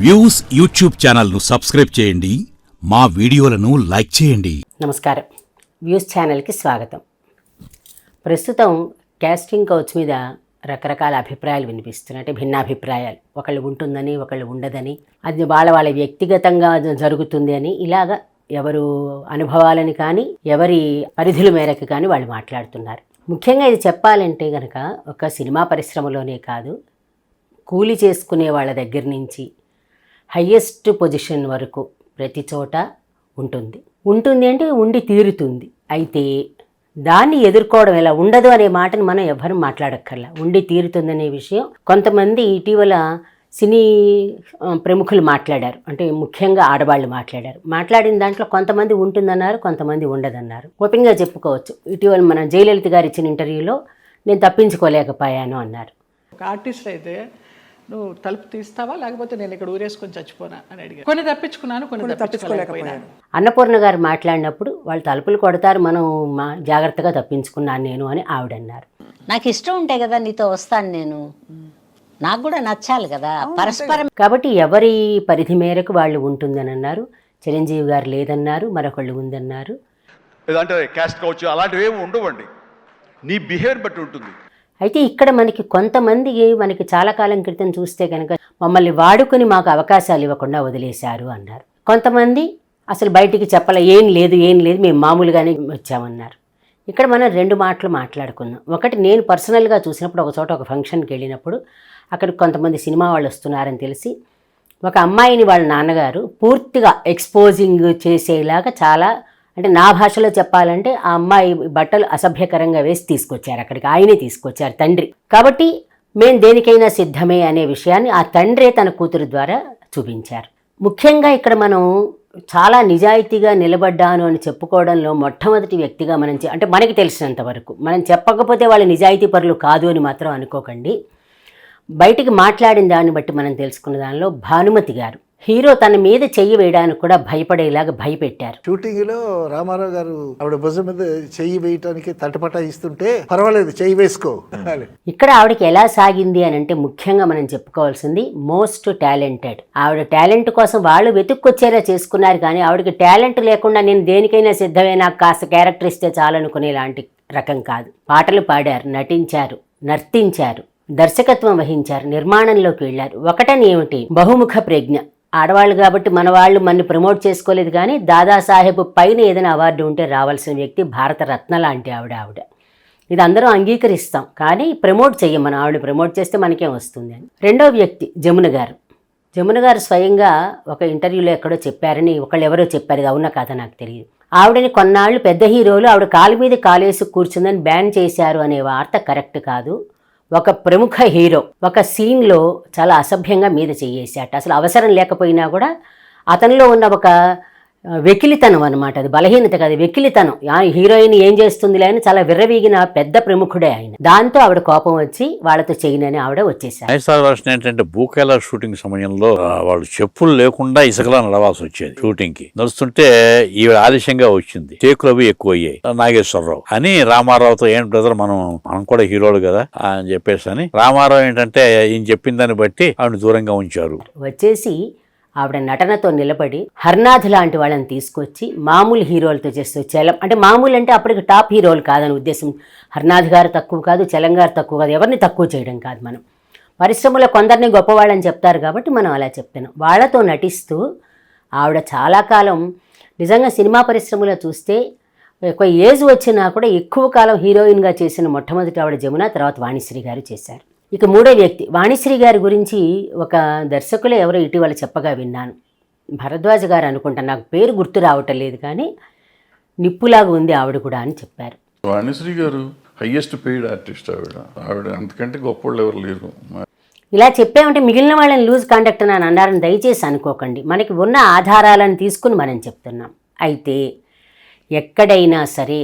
Views YouTube ఛానల్ను subscribe చేయండి. మా వీడియోలను లైక్ చేయండి. నమస్కారం. వ్యూస్ ఛానల్కి స్వాగతం. ప్రస్తుతం క్యాస్టింగ్ కౌచ్ మీద రకరకాల అభిప్రాయాలు వినిపిస్తున్నాయి. అంటే భిన్నాభిప్రాయాలు. ఒకళ్ళు ఉంటుందని ఒకళ్ళు ఉండదని. అది వాళ్ళ వాళ్ళ వ్యక్తిగతంగా జరుగుతుంది అని ఇలాగా ఎవరు అనుభవాలని కానీ ఎవరి పరిధుల మేరకు కానీ వాళ్ళు మాట్లాడుతున్నారు. ముఖ్యంగా ఇది చెప్పాలంటే కనుక ఒక సినిమా పరిశ్రమలోనే కాదు కూలి చేసుకునే వాళ్ళ దగ్గర నుంచి హయ్యెస్ట్ పొజిషన్ వరకు ప్రతి చోట ఉంటుంది. ఉంటుంది అంటే ఉండి తీరుతుంది. అయితే దాన్ని ఎదుర్కోవడం ఎలా? ఉండదు అనే మాటను మనం ఎవరు మాట్లాడక్కర్లా. ఉండి తీరుతుందనే విషయం కొంతమంది ఇటీవల సినీ ప్రముఖులు మాట్లాడారు. అంటే ముఖ్యంగా ఆడవాళ్ళు మాట్లాడారు. మాట్లాడిన దాంట్లో కొంతమంది ఉంటుందన్నారు కొంతమంది ఉండదన్నారు. ఓపెన్గా చెప్పుకోవచ్చు. ఇటీవల మన జయలలిత గారు ఇచ్చిన ఇంటర్వ్యూలో నేను తప్పించుకోలేకపోయాను అన్నారు. ఒక ఆర్టిస్ట్ అయితే నువ్వు తలుపు తీస్తావా? లేకపోతే నేను ఇక్కడ ఊరేసుకొని చచ్చిపోనా? అని అడిగాను కొన్ని తప్పించుకున్నాను కొన్ని తప్పించుకోలేకపోయాను. అన్నపూర్ణ గారు మాట్లాడినప్పుడు వాళ్ళు తలుపులు కొడతారు మనం మా జాగ్రత్తగా తప్పించుకున్నాను నేను అని ఆవిడన్నారు. నాకు ఇష్టం ఉంటే కదా నీతో వస్తాను నేను. నాకు కూడా నచ్చాలి కదా పరస్పరం. కాబట్టి ఎవరి పరిధి మేరకు వాళ్ళు ఉంటుందని అన్నారు. చిరంజీవి గారు లేదన్నారు మరొకళ్ళు ఉందన్నారు. లేదంటే క్యాస్ట్ కావచ్చు అలాంటివి ఏమి ఉండవండి. నీ బిహేవియర్ బట్టి ఉంటుంది. అయితే ఇక్కడ మనకి కొంతమంది మనకి చాలా కాలం క్రితం చూస్తే కనుక మమ్మల్ని వాడుకొని మాకు అవకాశాలు ఇవ్వకుండా వదిలేశారు అన్నారు. కొంతమంది అసలు బయటికి చెప్పలే ఏం లేదు ఏం లేదు మేము మామూలుగానే వచ్చామన్నారు. ఇక్కడ మనం రెండు మాటలు మాట్లాడుకుందాం. ఒకటి నేను పర్సనల్గా చూసినప్పుడు ఒక చోట ఒక ఫంక్షన్కి వెళ్ళినప్పుడు అక్కడ కొంతమంది సినిమా వాళ్ళు వస్తున్నారని తెలిసి ఒక అమ్మాయిని వాళ్ళ నాన్నగారు పూర్తిగా ఎక్స్పోజింగ్ చేసేలాగా చాలా అంటే నా భాషలో చెప్పాలంటే ఆ అమ్మాయి బట్టలు అసభ్యకరంగా వేసి తీసుకొచ్చారు అక్కడికి. ఆయనే తీసుకొచ్చారు తండ్రి. కాబట్టి మేము దేనికైనా సిద్ధమే అనే విషయాన్ని ఆ తండ్రే తన కూతురు ద్వారా చూపించారు. ముఖ్యంగా ఇక్కడ మనం చాలా నిజాయితీగా నిలబడ్డాను అని చెప్పుకోవడంలో మొట్టమొదటి వ్యక్తిగా మనం అంటే మనకి తెలిసినంత వరకు. మనం చెప్పకపోతే వాళ్ళు నిజాయితీ పరులు కాదు అని మాత్రం అనుకోకండి. బయటికి మాట్లాడిన దాన్ని బట్టి మనం తెలుసుకున్న దానిలో భానుమతి గారు హీరో తన మీద చెయ్యి వేయడానికి కూడా భయపడేలాగా భయపెట్టారు. షూటింగ్లో రామారావు గారు ఆవిడ భుజం మీద చెయ్యి వేయటానికి తటపట ఇస్తుంటే పర్వాలేదు చెయ్యి వేసుకో. ఇక్కడ ఆవిడకి ఎలా సాగింది అని అంటే ముఖ్యంగా మనం చెప్పుకోవాల్సింది మోస్ట్ టాలెంటెడ్. ఆవిడ టాలెంట్ కోసం వాళ్ళు వెతుక్కొచ్చేలా చేసుకున్నారు కానీ ఆవిడకి టాలెంట్ లేకుండా నేను దేనికైనా సిద్ధమే నాకు కాస్త క్యారెక్టర్ ఇస్తే చాలనుకునే లాంటి రకం కాదు. పాటలు పాడారు నటించారు నర్తించారు దర్శకత్వం వహించారు నిర్మాణంలోకి వెళ్ళారు. ఒకటని ఏమిటి బహుముఖ ప్రజ్ఞ. ఆడవాళ్ళు కాబట్టి మన వాళ్ళు మన ప్రమోట్ చేసుకోలేదు కానీ దాదాసాహెబ్ పైన ఏదైనా అవార్డు ఉంటే రావాల్సిన వ్యక్తి భారత రత్న లాంటి ఆవిడ ఆవిడ. ఇది అందరం అంగీకరిస్తాం. కానీ ప్రమోట్ చెయ్యం మనం ఆవిడ ప్రమోట్ చేస్తే మనకేం వస్తుంది అని. రెండో వ్యక్తి జమున గారు. జమున గారు స్వయంగా ఒక ఇంటర్వ్యూలో ఎక్కడో చెప్పారని ఒకళ్ళు ఎవరో చెప్పారు. ఇది అవున కథ నాకు తెలియదు ఆవిడని కొన్నాళ్ళు పెద్ద హీరోలు ఆవిడ కాలు మీద కాలేసి కూర్చుందని బ్యాన్ చేశారు అనే వార్త కరెక్ట్ కాదు. ఒక ప్రముఖ హీరో ఒక సీన్లో చాలా అసభ్యంగా మీద చెయ్యేసాట అసలు అవసరం లేకపోయినా కూడా అతనిలో ఉన్న ఒక వెకిలితనం అనమాట అది బలహీనత కాదు వెకిలితనం. హీరోయిన్ ఏం చేస్తుందిలే అని చాలా విర్రవీగిన పెద్ద ప్రముఖుడే ఆయన. దాంతో ఆవిడ కోపం వచ్చి వాళ్ళతో చేయనని ఆవిడ వచ్చేసారు నైసార్ వర్షన్ ఏంటంటే భూకేల షూటింగ్ సమయంలో వాళ్ళు చెప్పులు లేకుండా ఇసుకలా నడవాల్సి వచ్చేది షూటింగ్కి నడుస్తుంటే ఈవిడ ఆలస్యంగా వచ్చింది. టేకులు అవి ఎక్కువ అయ్యాయి నాగేశ్వరరావు అని రామారావుతో ఏం బ్రదర్ మనం మనం కూడా హీరోలు కదా అని చెప్పేసి అని రామారావు ఏంటంటే ఈయన చెప్పిన దాన్ని బట్టి ఆవిడ దూరంగా ఉంచారు. వచ్చేసి ఆవిడ నటనతో నిలబడి హర్నాథ్ లాంటి వాళ్ళని తీసుకొచ్చి మామూలు హీరోలతో చేస్తూ చలం అంటే మామూలు అంటే అప్పటికి టాప్ హీరోలు కాదని ఉద్దేశం. హర్నాథ్ గారు తక్కువ కాదు చలం గారు తక్కువ కాదు ఎవరిని తక్కువ చేయడం కాదు మనం. పరిశ్రమలో కొందరిని గొప్పవాళ్ళని చెప్తారు కాబట్టి మనం అలా చెప్తున్నాం. వాళ్ళతో నటిస్తూ ఆవిడ చాలా కాలం నిజంగా సినిమా పరిశ్రమలో చూస్తే ఒక ఏజ్ వచ్చినా కూడా ఎక్కువ కాలం హీరోయిన్గా చేసిన మొట్టమొదటి ఆవిడ జమున తర్వాత వాణిశ్రీ గారు చేశారు. ఇక మూడో వ్యక్తి. వాణిశ్రీ గారి గురించి ఒక దర్శకులు ఎవరో ఇటీవల చెప్పగా విన్నాను. భరద్వాజ్ గారు అనుకుంటా నాకు పేరు గుర్తు రావటం లేదు కానీ నిప్పులాగా ఉంది ఆవిడ కూడా అని చెప్పారు. వాణిశ్రీ గారు హయ్యెస్ట్ పెయిడ్ ఆర్టిస్ట్ ఆవిడ. ఆవిడ అంతకంటే గొప్ప వాళ్ళు ఎవరు లేరు. ఇలా చెప్పామంటే మిగిలిన వాళ్ళని లూజ్ కాంటాక్ట్ అని అన్నారని దయచేసి అనుకోకండి. మనకి ఉన్న ఆధారాలను తీసుకుని మనం చెప్తున్నాం. అయితే ఎక్కడైనా సరే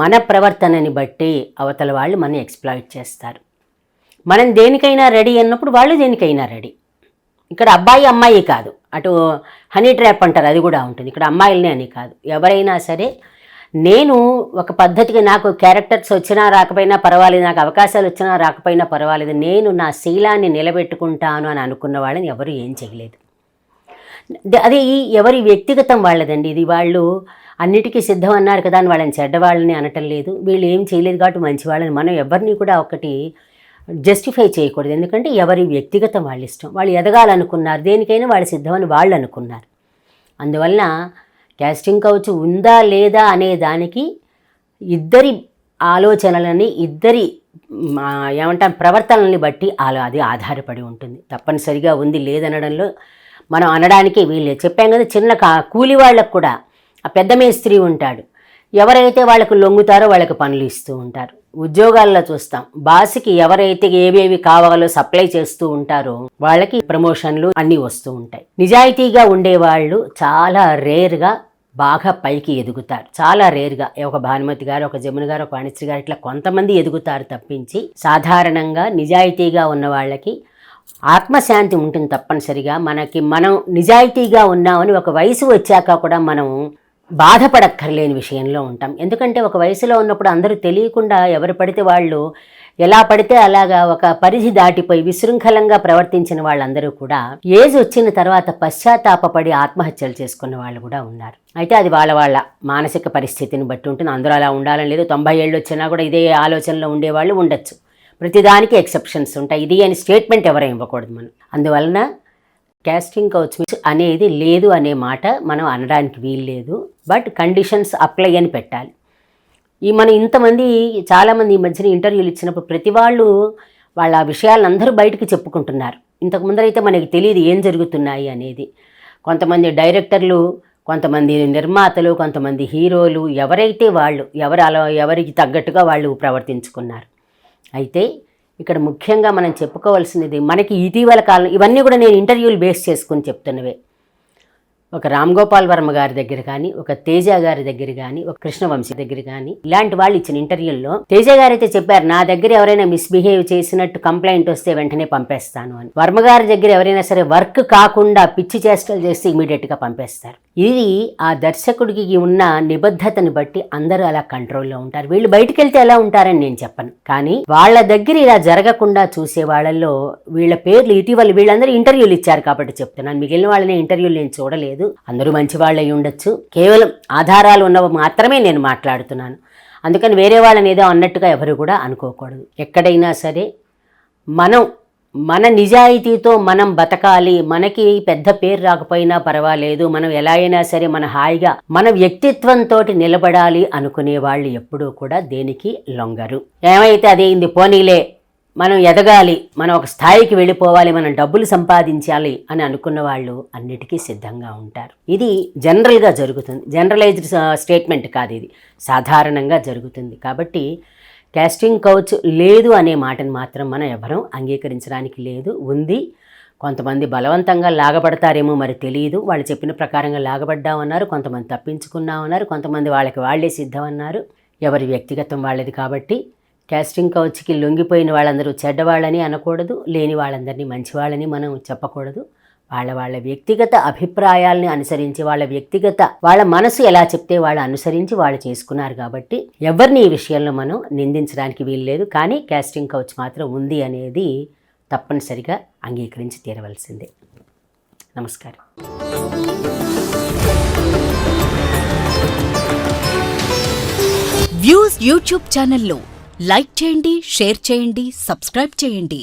మన ప్రవర్తనని బట్టి అవతల వాళ్ళు మనం ఎక్స్ప్లాయిట్ చేస్తారు. మనం దేనికైనా రెడీ అన్నప్పుడు వాళ్ళు దేనికైనా రెడీ. ఇక్కడ అబ్బాయి అమ్మాయి కాదు. అటు హనీ ట్రాప్ అంటారు అది కూడా ఉంటుంది. ఇక్కడ అమ్మాయిలనే అని కాదు. ఎవరైనా సరే నేను ఒక పద్ధతిగా నాకు క్యారెక్టర్స్ వచ్చినా రాకపోయినా పర్వాలేదు నాకు అవకాశాలు వచ్చినా రాకపోయినా పర్వాలేదు నేను నా శీలాన్ని నిలబెట్టుకుంటాను అని అనుకున్న వాళ్ళని ఎవరు ఏం చేయలేదు. అది ఎవరి వ్యక్తిగతం వాళ్ళదండి. ఇది వాళ్ళు అన్నిటికీ సిద్ధం అన్నారు కదా అని వాళ్ళని చెడ్డవాళ్ళని అనటం లేదు. వీళ్ళు ఏం చేయలేదు కాబట్టి మంచి వాళ్ళని మనం ఎవరిని కూడా ఒకటి జస్టిఫై చేయకూడదు. ఎందుకంటే ఎవరి వ్యక్తిగతం వాళ్ళ ఇష్టం. వాళ్ళు ఎదగాలనుకున్నారు. దేనికైనా వాళ్ళు సిద్ధమని వాళ్ళు అనుకున్నారు. అందువలన క్యాస్టింగ్ కౌచ్ ఉందా లేదా అనే దానికి ఇద్దరి ఆలోచనలని ఇద్దరి ఏమంటాం ప్రవర్తనల్ని బట్టి అలా అది ఆధారపడి ఉంటుంది. తప్పనిసరిగా ఉంది లేదనడంలో మనం అనడానికి వీళ్ళే చెప్పాం కదా చిన్న కా కూలి వాళ్ళకు కూడా ఆ పెద్ద మేస్త్రి ఉంటాడు. ఎవరైతే వాళ్ళకు లొంగుతారో వాళ్ళకి పనులు ఇస్తూ ఉంటారు. ఉద్యోగాల్లో చూస్తాం. బాస్కి ఎవరైతే ఏవేవి కావాలో సప్లై చేస్తూ ఉంటారో వాళ్ళకి ప్రమోషన్లు అన్నీ వస్తూ ఉంటాయి. నిజాయితీగా ఉండేవాళ్ళు చాలా రేర్గా బాగా పైకి ఎదుగుతారు. చాలా రేర్గా. ఒక భానుమతి గారు ఒక జమున గారు ఒక వాణిశ్రీ గారు ఇట్లా కొంతమంది ఎదుగుతారు తప్పించి సాధారణంగా నిజాయితీగా ఉన్న వాళ్ళకి ఆత్మశాంతి ఉంటుంది తప్పనిసరిగా. మనకి మనం నిజాయితీగా ఉన్నామని ఒక వయసు వచ్చాక కూడా మనం బాధపడక్కర్లేని విషయంలో ఉంటాం. ఎందుకంటే ఒక వయసులో ఉన్నప్పుడు అందరూ తెలియకుండా ఎవరు పడితే వాళ్ళు ఎలా పడితే అలాగా ఒక పరిధి దాటిపోయి విశృంఖలంగా ప్రవర్తించిన వాళ్ళందరూ కూడా ఏజ్ వచ్చిన తర్వాత పశ్చాత్తాపపడి ఆత్మహత్యలు చేసుకున్న వాళ్ళు కూడా ఉన్నారు. అయితే అది వాళ్ళ వాళ్ళ మానసిక పరిస్థితిని బట్టి ఉంటుంది. అందరూ అలా ఉండాలని లేదు. తొంభై ఏళ్ళు వచ్చినా కూడా ఇదే ఆలోచనలో ఉండేవాళ్ళు ఉండొచ్చు. ప్రతిదానికి ఎక్సెప్షన్స్ ఉంటాయి. ఇది అని స్టేట్మెంట్ ఎవరూ ఇవ్వకూడదు మనం. అందువలన క్యాస్టింగ్ కౌచ్ అనేది లేదు అనే మాట మనం అనడానికి వీలు లేదు బట్ కండిషన్స్ అప్లై అని పెట్టాలి. ఈ మనం ఇంతమంది చాలామంది ఈ మధ్యన ఇంటర్వ్యూలు ఇచ్చినప్పుడు ప్రతి వాళ్ళు వాళ్ళ విషయాలందరూ అందరూ బయటకు చెప్పుకుంటున్నారు. ఇంతకు ముందరైతే మనకి తెలియదు ఏం జరుగుతున్నాయి అనేది. కొంతమంది డైరెక్టర్లు కొంతమంది నిర్మాతలు కొంతమంది హీరోలు ఎవరైతే వాళ్ళు ఎవరు అలా ఎవరికి తగ్గట్టుగా వాళ్ళు ప్రవర్తించుకున్నారు. అయితే ఇక్కడ ముఖ్యంగా మనం చెప్పుకోవాల్సినది మనకి ఇటీవల కాలం ఇవన్నీ కూడా నేను ఇంటర్వ్యూలు బేస్ చేసుకుని చెప్తున్నవే. ఒక రామ్ గోపాల్ వర్మ గారి దగ్గర కానీ ఒక తేజ గారి దగ్గర కానీ ఒక కృష్ణవంశీ దగ్గర కానీ ఇలాంటి వాళ్ళు ఇచ్చిన ఇంటర్వ్యూల్లో తేజ గారు అయితే చెప్పారు నా దగ్గర ఎవరైనా మిస్బిహేవ్ చేసినట్టు కంప్లైంట్ వస్తే వెంటనే పంపేస్తాను అని. వర్మ గారి దగ్గర ఎవరైనా సరే వర్క్ కాకుండా పిచ్చి చేష్టలు చేస్తే ఇమీడియట్గా పంపేస్తారు. ఇది ఆ దర్శకుడికి ఉన్న నిబద్ధతని బట్టి అందరూ అలా కంట్రోల్లో ఉంటారు. వీళ్ళు బయటికి వెళ్తే ఎలా ఉంటారని నేను చెప్పను. కానీ వాళ్ళ దగ్గర ఇలా జరగకుండా చూసే వాళ్ళల్లో వీళ్ళ పేర్లు ఇటీవల వీళ్ళందరూ ఇంటర్వ్యూలు ఇచ్చారు కాబట్టి చెప్తున్నాను. మిగిలిన వాళ్ళని ఇంటర్వ్యూలు నేను చూడలేదు. అందరూ మంచి వాళ్ళు అయి ఉండొచ్చు. కేవలం ఆధారాలు ఉన్నవి మాత్రమే నేను మాట్లాడుతున్నాను. అందుకని వేరే వాళ్ళని ఏదో అన్నట్టుగా ఎవరు కూడా అనుకోకూడదు. ఎక్కడైనా సరే మనం మన నిజాయితీతో మనం బతకాలి మనకి పెద్ద పేరు రాకపోయినా పర్వాలేదు మనం ఎలా అయినా సరే మన హాయిగా మన వ్యక్తిత్వంతో నిలబడాలి అనుకునే వాళ్ళు ఎప్పుడూ కూడా దేనికి లొంగరు. ఏమైతే అదేంది పోనీలే మనం ఎదగాలి మనం ఒక స్థాయికి వెళ్ళిపోవాలి మనం డబ్బులు సంపాదించాలి అని అనుకున్న వాళ్ళు అన్నిటికీ సిద్ధంగా ఉంటారు. ఇది జనరల్గా జరుగుతుంది జనరలైజ్డ్ స్టేట్మెంట్ కాదు ఇది సాధారణంగా జరుగుతుంది. కాబట్టి క్యాస్టింగ్ కౌచ్ లేదు అనే మాటను మాత్రం మనం ఎవరం అంగీకరించడానికి లేదు. ఉంది. కొంతమంది బలవంతంగా లాగబడతారేమో మరి తెలియదు వాళ్ళు చెప్పిన ప్రకారంగా లాగబడ్డామన్నారు. కొంతమంది తప్పించుకున్నామన్నారు. కొంతమంది వాళ్ళకి వాళ్ళే సిద్ధమన్నారు. ఎవరి వ్యక్తిగతం వాళ్ళది కాబట్టి. క్యాస్టింగ్ కౌచ్కి లొంగిపోయిన వాళ్ళందరూ చెడ్డవాళ్ళని అనకూడదు. లేని వాళ్ళందరినీ మంచివాళ్ళని మనం చెప్పకూడదు. వాళ్ళ వాళ్ళ వ్యక్తిగత అభిప్రాయాల్ని అనుసరించి వాళ్ళ వ్యక్తిగత వాళ్ళ మనసు ఎలా చెప్తే వాళ్ళు అనుసరించి వాళ్ళు చేసుకున్నారు కాబట్టి ఎవరిని ఈ విషయంలో మనం నిందించడానికి వీల్లేదు. కానీ క్యాస్టింగ్ కౌచ్ మాత్రం ఉంది అనేది తప్పనిసరిగా అంగీకరించి తీరవలసిందే. నమస్కారం. వ్యూస్ యూట్యూబ్ ఛానల్లో లైక్ చేయండి షేర్ చేయండి సబ్స్క్రైబ్ చేయండి.